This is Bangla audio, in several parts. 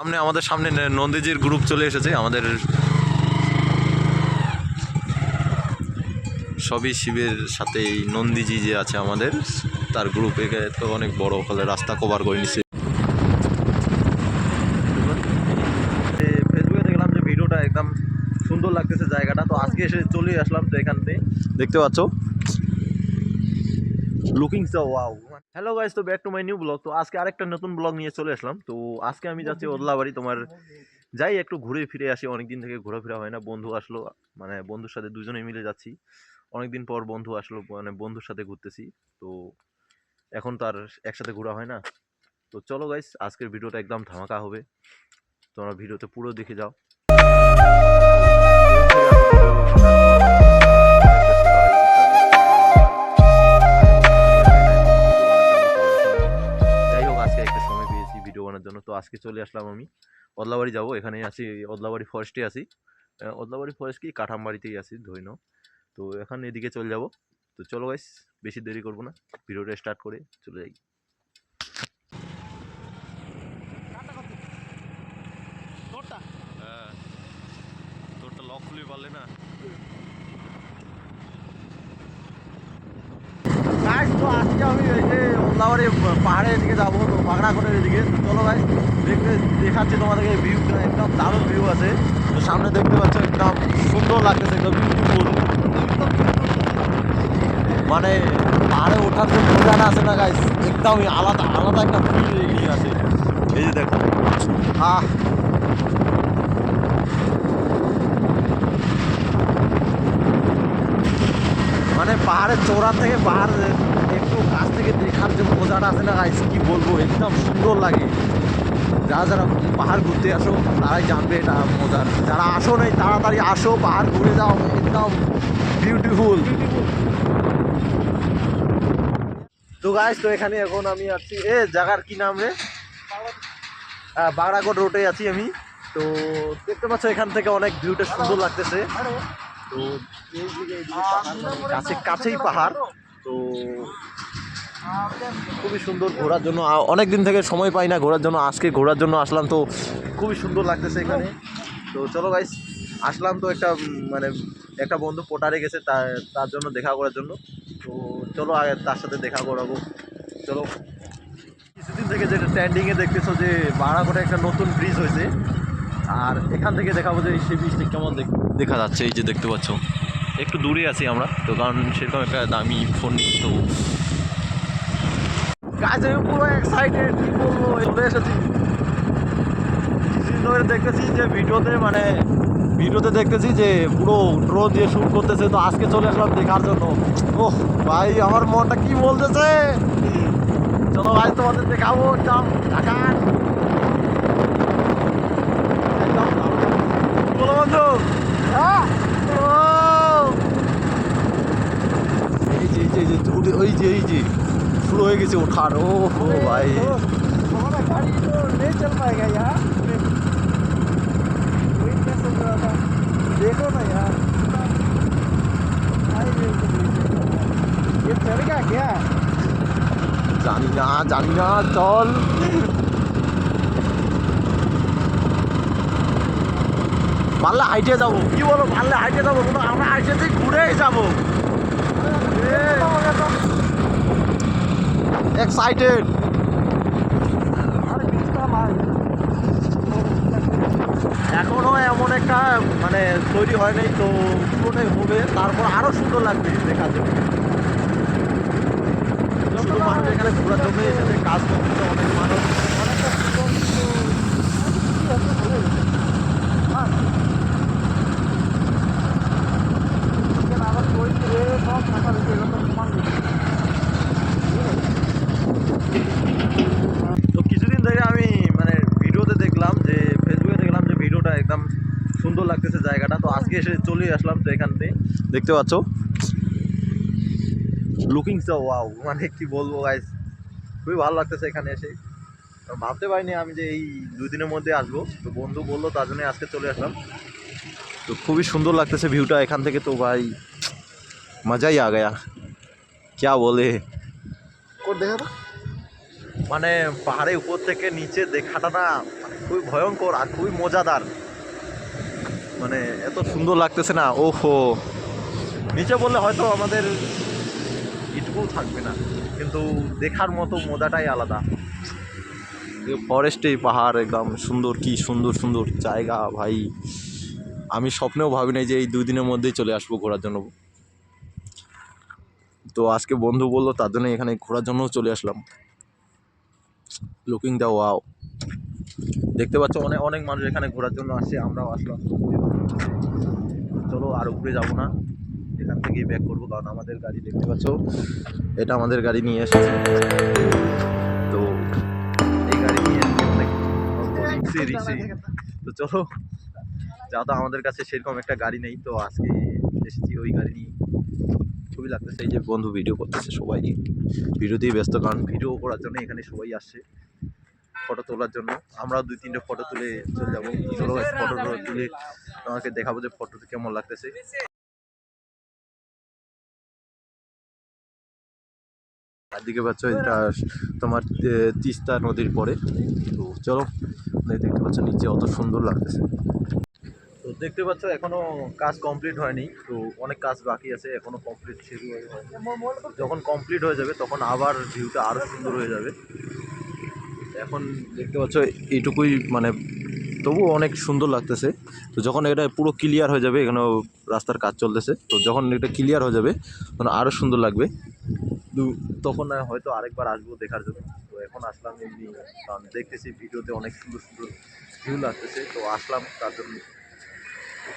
সামনে আমাদের সামনে নন্দীজির গ্রুপ চলে এসেছে আমাদের সবই শিবের সাথে এই নন্দীজি যে আছে আমাদের তার গ্রুপ তো অনেক বড় ফলে রাস্তা কভার করে নিচ্ছে ফেসবুকে দেখলাম যে ভিডিওটা একদম সুন্দর লাগতেছে জায়গাটা তো আজকে এসে চলে আসলাম তো এখান থেকে দেখতে পাচ্ছ? Looking so wow hello guys তো back to my new blog তো আজকে আরেকটা নতুন ব্লগ নিয়ে চলে আসলাম। তো আজকে আমি যাচ্ছি ওদলাবাড়ি। তোমার যাই একটু ঘুরে ফিরে আসি। অনেকদিন থেকে ঘোরাফেরা হয় না। বন্ধু আসলো মানে বন্ধুর সাথে দুজনে মিলে যাচ্ছি। অনেকদিন পর বন্ধু আসলো মানে বন্ধুর সাথে ঘুরতেছি। তো এখন তো আর একসাথে ঘোরা হয় না। তো চলো গাইস আজকের ভিডিওটা একদম ধামাকা হবে। তোমরা ভিডিওতে পুরো দেখে যাও। আজকে চলে আসলাম আমি। অদলাবাড়ি যাব এখানে আছি অদলাবাড়ি ফরেস্টে আছি। অদলাবাড়ি ফরেস্ট কি? কাঠামবাড়িতেই আছি ধৈন তো এখন এদিকে চলে যাব। তো চলো গাইস বেশি দেরি করব না। ভিডিওটা স্টার্ট করে চলে যাই। হ্যাঁ। তোরটা লক খুলে পারলে না। তো আজকে আমি যে পাহাড়ের দিকে যাব, তো বাগড়াকোটের এদিকে। চলো ভাই দেখতে, দেখাচ্ছি তোমাদেরকে ভিউটা একদম দারুণ ভিউ আছে। তো সামনে দেখতে পাচ্ছ, একদম সুন্দর লাগতেছে, একদম বিউটিফুল মানে পাহাড়ে ওঠার যে মজাটা আছে না গাইস একদমই আলাদা আলাদা একটা ফিল আছে। এই যে দেখো। আহ। মানে পাহাড়ের চৌড়া থেকে পাহাড় কাছ থেকে দেখার যে মজাটা আছে না গাইস কি বলব? একদম সুন্দর লাগে। যারা যারা পাহাড় ঘুরতে আসো তারাই জানবে এটা মজার। যারা আসো নাই তাড়াতাড়ি আসো পাহাড় ঘুরে যাও একদম বিউটিফুল তো গাইস তো এখানে এখন আমি আছি। এ জায়গার কি নাম রে? আহ, বাগড়াকোট রোডে আছি আমি। তো দেখতে পাচ্ছ এখান থেকে অনেক ভিউটা সুন্দর লাগতেছে। তো কাছে কাছেই পাহাড়। তো খুবই সুন্দর ঘোরার জন্য অনেক দিন থেকে সময় পাই না ঘোরার জন্য, আজকে ঘোরার জন্য আসলাম, তো খুবই সুন্দর লাগতেছে এখানে। তো চলো গাইস আসলাম তো একটা মানে একটা বন্ধু পোটারে গেছে তার জন্য দেখা করার জন্য। তো চলো আগে তার সাথে দেখা করাবো। চলো। কিছুদিন থেকে যেটা স্ট্যান্ডিংয়ে দেখতেছো যে বাড়াকোটে একটা নতুন ব্রিজ হয়েছে, আর এখান থেকে দেখাবো যে সেই ব্রিজটা কেমন দেখা যাচ্ছে, এই যে দেখতে পাচ্ছ। একটু দূরে আছি আমরা, তো কারণ সেরকম একটা দামি ফোন নেই, তো গাছ আমি পুরো এক্সাইটেড কি বলব? চলে এসেছি। ধরে দেখতেছি যে ভিডিওতে মানে ভিডিওতে দেখতেছি যে পুরো ড্রো দিয়ে শুট করতেছে, তো আজকে চলে আসলাম দেখার জন্য। ওহ, ভাই, আমার মনটা কি বলতেছে? চলো ভাই, তোমাদের দেখাবো, একদম ঢাকার একদম বলো বন্ধু হ্যাঁ ও এই যে এই যে এই যে উঠে- ওই যে এই যে শুরু হয়ে গেছে ওঠার ও হো ভাই हमारा गाड़ी तो नहीं चल पाएगा यार वही कैसे हो रहा था देखो ना यार हाईवे को नीचे। ये चढ़ेगा क्या জানি না জানি না চল পারলে হাইটে যাবো কি বলো পারলে হাইটে যাবো কিন্তু আমরা হাইটে থেকে ঘুরেই যাবো এক্সাইটেড এখনও এমন একটা মানে তৈরি হয় নাই তো পুরোটাই হবে। তারপর আরও সুন্দর লাগবে দেখার জন্য। শুধু মানুষ এখানে ঘোরার জন্য এসেছে কাজ করতেছে অনেক মানুষ। আবার আজকে এসে চলে আসলাম তো এখান থেকে। দেখতে পাচ্ছ? লুকিং সো ওয়াও মানে কি বলব গাইস খুবই ভালো লাগতেছে এখানে এসে। ভাবতে পারিনি আমি যে এই দুই দিনের মধ্যে আসব। তো বন্ধু বলল তার জন্য আজকে চলে আসলাম। তো খুবই সুন্দর লাগতেছে ভিউটা এখান থেকে তো ভাই। মজাই আ গয়া। क्या বলে? দেখা মানে পাহাড়ের উপর থেকে নিচে দেখাটা না মানে খুবই ভয়ঙ্কর আর খুবই মজাদার। মানে এত সুন্দর লাগতেছে না ওহো নিচে বললে হয়তো আমাদের এটুকুও থাকবে না, কিন্তু দেখার মতো মজাটাই আলাদা। ফরেস্টে পাহাড় একদম সুন্দর, কি সুন্দর সুন্দর জায়গা ভাই। আমি স্বপ্নেও ভাবি নাই যে এই দুই দিনের মধ্যেই চলে আসব ঘোরার জন্য। তো আজকে বন্ধু বলল তার জন্য এখানে ঘোরার জন্যও চলে আসলাম। লুকিং দ্য ওয়াও দেখতে পাচ্ছ অনেক অনেক মানুষ এখানে ঘোরার জন্য আসে, আমরাও আসলাম। চলো আর উপরে যাব না। এখান থেকেই ব্যাক করব, কারণ আমাদের গাড়ি দেখতে পাচ্ছ, এটা আমাদের গাড়ি নিয়ে এসেছে। তো এই গাড়ি নিয়ে রিক্সে তো চলো যেহেতু আমাদের কাছে সেরকম একটা গাড়ি নেই, তো আজকে এসেছি ওই গাড়ি নিয়ে। খুবই লাগতেছে, এই যে বন্ধু ভিডিও করতেছে সবাই ভিডিওতেই ব্যস্ত, কারণ ভিডিও করার জন্য এখানে সবাই আসছে। ফটো তোলার জন্য। আমরাও দুই তিনটে ফটো তুলে চলে যাব। চলো ফটো তুলে তোমাকে দেখাবো যে ফটোতে কেমন লাগতেছে। চারদিকে পাচ্ছ এটা তোমার তিস্তা নদীর পরে। তো চলো দেখতে পাচ্ছ নিচে অত সুন্দর লাগতেছে। তো দেখতে পাচ্ছ এখনও কাজ কমপ্লিট হয়নি। তো অনেক কাজ বাকি আছে, এখনও কমপ্লিট শুরু হয়নি। যখন কমপ্লিট হয়ে যাবে, তখন আবার ভিউটা আরও সুন্দর হয়ে যাবে। এখন দেখতে পাচ্ছ, এইটুকুই মানে তবুও অনেক সুন্দর লাগতেছে। তো যখন এটা পুরো ক্লিয়ার হয়ে যাবে, এখানেও রাস্তার কাজ চলতেছে, তো যখন এটা ক্লিয়ার হয়ে যাবে, তখন আরও সুন্দর লাগবে। তখন হয়তো আরেকবার আসব দেখার জন্য। তো এখন আসলাম এমনি, কারণ দেখতেছি ভিডিওতে অনেক সুন্দর সুন্দর ভিউ লাগতেছে। তো আসলাম, তার জন্য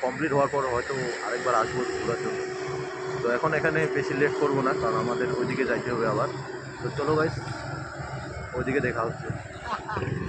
কমপ্লিট হওয়ার পর হয়তো আরেকবার আসব ঘোরার জন্য। তো এখন এখানে বেশি লেট করব না, কারণ আমাদের ওইদিকে যাইতে হবে আবার। তো চলো গাইস ওইদিকে দেখা হচ্ছে। Ha ha ha.